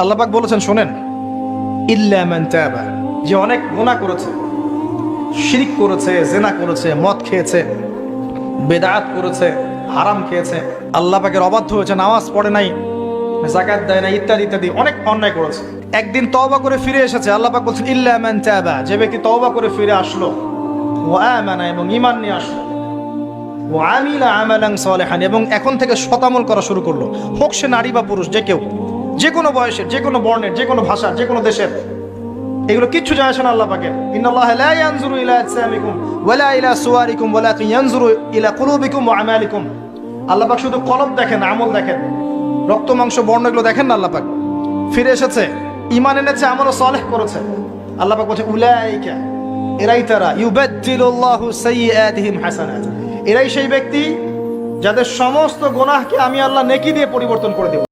আল্লাহ পাক বলেছেন, শোনেন, ইল্লা যে অনেক গুনাহ করেছে, শিরিক করেছে, জেনা করেছে, মদ খেয়েছে, বেদাত করেছে, হারাম খেয়েছে, আল্লাহ পাকের অবাধ্য হয়েছে, নামাজ পড়ে নাই জাকাত দেয় না ইত্যাদি ইত্যাদি, অনেক অন্যায় করেছে। একদিন তওবা করে ফিরে এসেছে, আল্লাহ পাক বলছেন, ইল্লা মান তাবা, যে ব্যক্তি তওবা করে ফিরে আসলো ও আমানা এবং ইমান নিয়ে আসলো ও আমিলা আমালাং সালেহান, এবং এখন থেকে শতামল করা শুরু করল। হোক সে নারী বা পুরুষ, যে কেউ। যে কোনো বয়সের, যে কোনো বর্ণের, যে কোনো ভাষার, যে কোনো দেশের। এগুলো কিচ্ছু যায় আসে না আল্লাহ পাকে ইন্নাল্লাহ লা ইয়ানজুরু ইলা ইলা সুওয়ারিকুম ইয়ানজুরু ইলা কুলুবিকুম ওয়া আমালিকুম। আল্লাহ শুধু কলব দেখেন, আমল দেখেন। রক্ত, মাংস বর্ণ এগুলো দেখেন না আল্লাহ পাক। ফিরে এসেছে, ঈমান এনেছে আমল সালেহ করেছে। আল্লাহ পাক বলছে, উলাইকা, এরাই তারা, ইউবাদদিলুল্লাহু সাইয়্যাতিহিম হাসানাত। এরাই সেই ব্যক্তি যাদের সমস্ত গুনাহকে আমি আল্লাহ নেকি দিয়ে পরিবর্তন করে দেব।